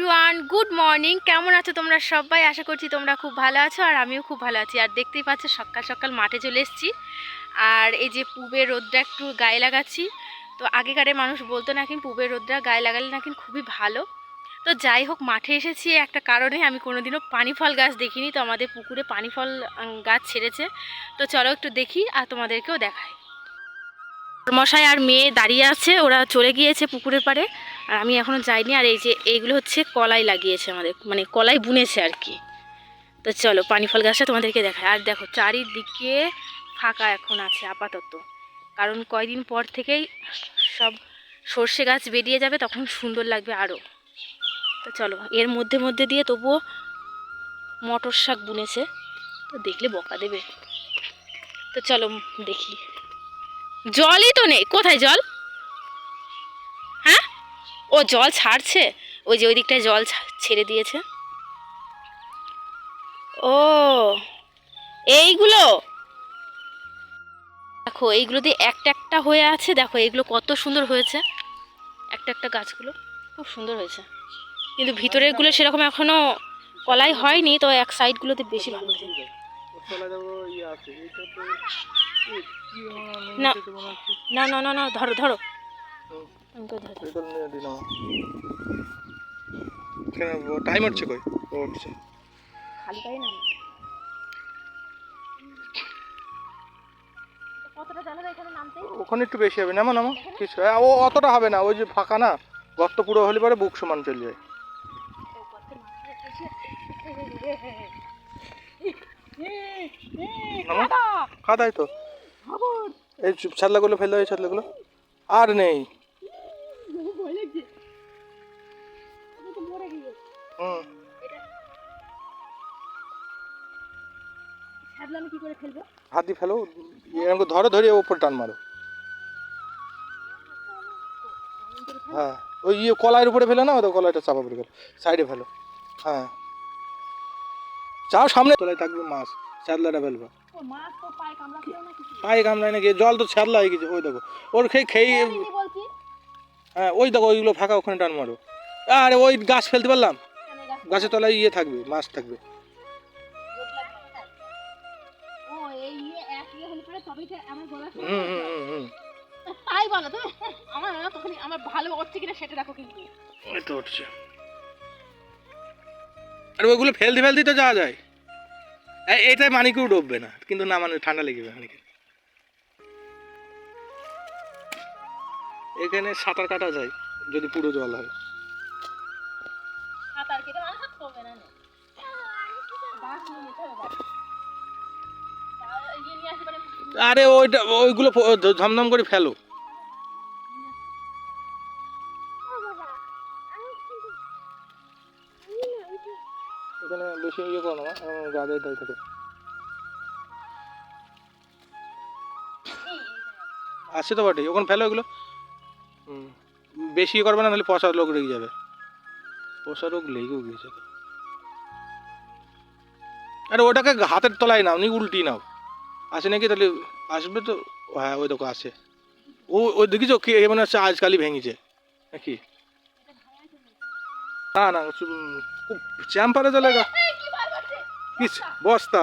Everyone good morning কেমন আছো তোমরা সবাই? আশা করছি তোমরা খুব ভালো আছো আর আমিও খুব ভালো আছি। আর দেখতেই পাচ্ছ, সকাল সকাল মাঠে চলে এসেছি। আর এই যে পুবের রোদটা একটু গায়ে লাগাচ্ছি। তো আগেকারের মানুষ বলতো নাকি, পুবের রোদটা গায়ে লাগালে নাকি খুবই ভালো। তো যাই হোক, মাঠে এসেছি একটা কারণে। আমি কোনোদিনও পানি ফল গাছ দেখিনি, তো আমাদের পুকুরে পানি ফল গাছ ছেড়েছে। তো চলো একটু দেখি আর তোমাদেরকেও দেখাই। মশাই আর মেয়ে দাঁড়িয়ে আছে, ওরা চলে গিয়েছে পুকুরের পাড়ে। আর আমি এখনও যাইনি, আর এই যে এইগুলো হচ্ছে কলাই লাগিয়েছে আমাদের মানে কলাই বুনেছে আর কি। তো চলো, পানি ফল গাছটা তোমাদেরকে দেখায় আর দেখো, চারিদিকে ফাঁকা এখন আছে আপাতত। কারণ কয়দিন পর থেকেই সব সর্ষে গাছ বেরিয়ে যাবে, তখন সুন্দর লাগবে আরও তো চলো, এর মধ্যে মধ্যে দিয়ে তবুও মটর শাক বুনেছে। তো দেখলে বকা দেবে। তো চলো, দেখি। জলই তো নেই। কোথায় জল? জল ছাড়ছে? ওই যে ওই দিকটায় জল ছেড়ে দিয়েছে। ও, এইগুলো? দেখো, এইগুলো দিয়ে একটা একটা হয়ে আছে। দেখো, এইগুলো কত সুন্দর হয়েছে। একটা একটা গাছগুলো খুব সুন্দর হয়েছে। কিন্তু ভিতরেরগুলো সেরকম এখনও কলাই হয়নি, তো এক সাইডগুলোতে বেশি ভালো হয়েছে। না। না না না, ধরো ধরো। ও ওখানে একটু বেশি হবে নামো নামো। কিছু হ্যাঁ, ও অতটা হবে না ওই যে ফাঁকা না গর্ত পুরো হলে পরে বুক সমান চলে যায়। খাদাই তো? এই চুপ ছাতলাগুলো ফেলে দাও এই ছাতলাগুলো আর নেই। কি করে ফেলব? হাত দিয়ে ফেলো এরকম করে ধরো ধরে ওপর টান মারো। হ্যাঁ ওই ইয়ে কলাইয়ের উপরে ফেলো না তো কলাইটা চাপা পড়ে গেল সাইডে ফেলো। হ্যাঁ। যাও সামনে। তলায় থাকবে মাছ ছাদলাটা ফেলবা। পায়ে কামড়ায় নাকি জল তো ছাদলা হয়ে গেছে ওই দেখো। ওর খেয়ে খেয়ে হ্যাঁ ওই দেখো ওইগুলো ফাঁকা ওখানে টান মারো। আরে ওই গাছ ফেলতে পারলাম? গাছের তলায় ইয়ে থাকবে মাছ থাকবে। ইয়ে ইয়ে হুম হুম হুম তাই বলো তো আমার না তখন আমার ভালো কিনা সেটা দেখো কিন্তু। ওই তো উঠছে আর ওইগুলো ফেলতে ফেলতে তো যাওয়া যায়। এটাই মানিকেও ডুববে না কিন্তু না মানে ঠান্ডা লেগে যাবে মানিকে এখানে সাঁতার কাটা যায় যদি পুরো জল হয়। সাঁতার কেটে আরে ওইটা ওইগুলো ঝমঝম করে ফেলো। এখানে বেশি ইয়ে করো না গাছে দায় থাকে। আছে তো বটে ওখানে ফেলো এগুলো। হুম। বেশি ইয়ে করবে না তাহলে পচা লোক লেগে যাবে। পচা লোক লেগেও গিয়েছে। তো আরে ওটাকে হাতের তলায় নাও নি উল্টি নাও। আসে নাকি তাহলে? আসবে তো? হ্যাঁ ওই দেখো, আসে। ও, ওই দেখিছো কি মনে হচ্ছে আজকালই ভেঙেছে। নাকি? না না চ্যাম্পারে চলে গা বস্তা।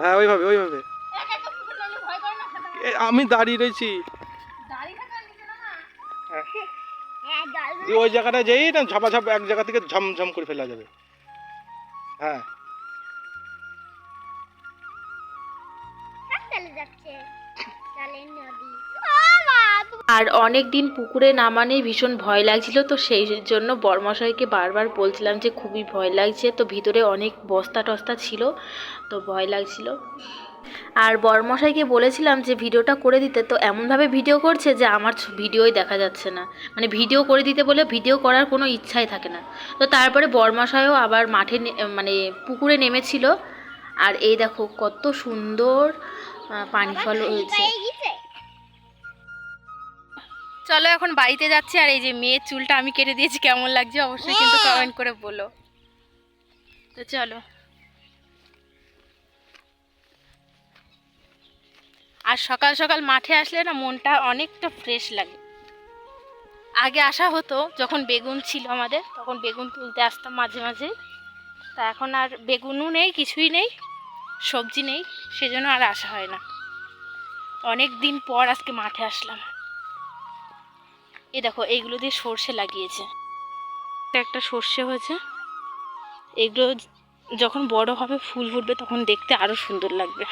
হ্যাঁ ওইভাবে ওইভাবে। আমি দাঁড়িয়ে রয়েছি। ওই জায়গাটা যেই না, ঝাপাঝাপ এক জায়গা থেকে ঝমঝম করে ফেলা যাবে। হ্যাঁ। যাচ্ছে নদী। আর অনেক দিন পুকুরে নামানেই ভীষণ ভয় লাগছিল, তো সেই জন্য বর্মশাইকে বারবার বলছিলাম যে খুবই ভয় লাগছে, তো ভিতরে অনেক বস্তা টস্তা ছিল, তো ভয় লাগছিল। আর বর্মশাইকে বলেছিলাম যে ভিডিওটা করে দিতে, তো এমনভাবে ভিডিও করছে যে আমার ভিডিওই দেখা যাচ্ছে না। মানে ভিডিও করে দিতে বলে ভিডিও করার কোনো ইচ্ছাই থাকে না। তো তারপরে বর্মশাইও আবার মাঠে মানে পুকুরে নেমেছিল, আর এই দেখো কত সুন্দর পানি ফল হয়েছে। চলো এখন বাড়িতে যাচ্ছি আর এই যে মেয়ের চুলটা আমি কেটে দিয়েছি কেমন লাগছে অবশ্যই কিন্তু কমেন্ট করে বলো। তো চলো। আর সকাল সকাল মাঠে আসলে না মনটা অনেকটা ফ্রেশ লাগে। আগে আসা হতো যখন বেগুন ছিল আমাদের তখন বেগুন তুলতে আসতাম মাঝে মাঝে। তা এখন আর বেগুনও নেই কিছুই নেই সবজি নেই সেজন্য আর আসা হয় না। অনেক দিন পর আজকে মাঠে আসলাম। এই দেখো এইগুলো দিয়ে সর্ষে লাগিয়েছে। এটা একটা সর্ষে হয়েছে। এগুলো যখন বড় হবে ফুল ফুটবে তখন দেখতে আরও সুন্দর লাগবে।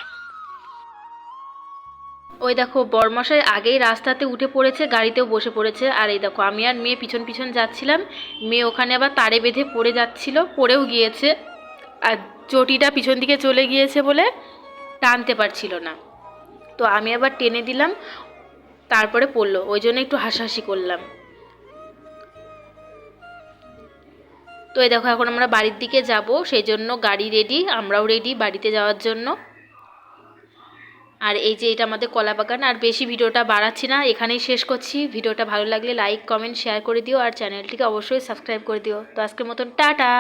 ওই দেখো বরমশাই আগেই রাস্তাতে উঠে পড়েছে গাড়িতেও বসে পড়েছে। আর এই দেখো আমি আর মেয়ে পিছন পিছন যাচ্ছিলাম। মেয়ে ওখানে আবার তারে বেঁধে পড়ে যাচ্ছিল পড়েও গিয়েছে। আর চটিটা পিছন দিকে চলে গিয়েছে বলে টানতে পারছিল না। তো আমি আবার টেনে দিলাম। তারপরে পড়ল, ওই জন্য একটু হাসাহাসি করলাম। তো এই দেখো, এখন আমরা বাড়ির দিকে যাব, সেই জন্য গাড়ি রেডি আমরাও রেডি বাড়িতে যাওয়ার জন্য। আর এই যে এটা আমাদের কলা বাগান, আর বেশি ভিডিওটা বাড়াচ্ছি না, এখানেই শেষ করছি। ভিডিওটা ভালো লাগলে লাইক কমেন্ট শেয়ার করে দিও, আর চ্যানেলটিকে অবশ্যই সাবস্ক্রাইব করে দিও। তো আজকের মতন, টাটা!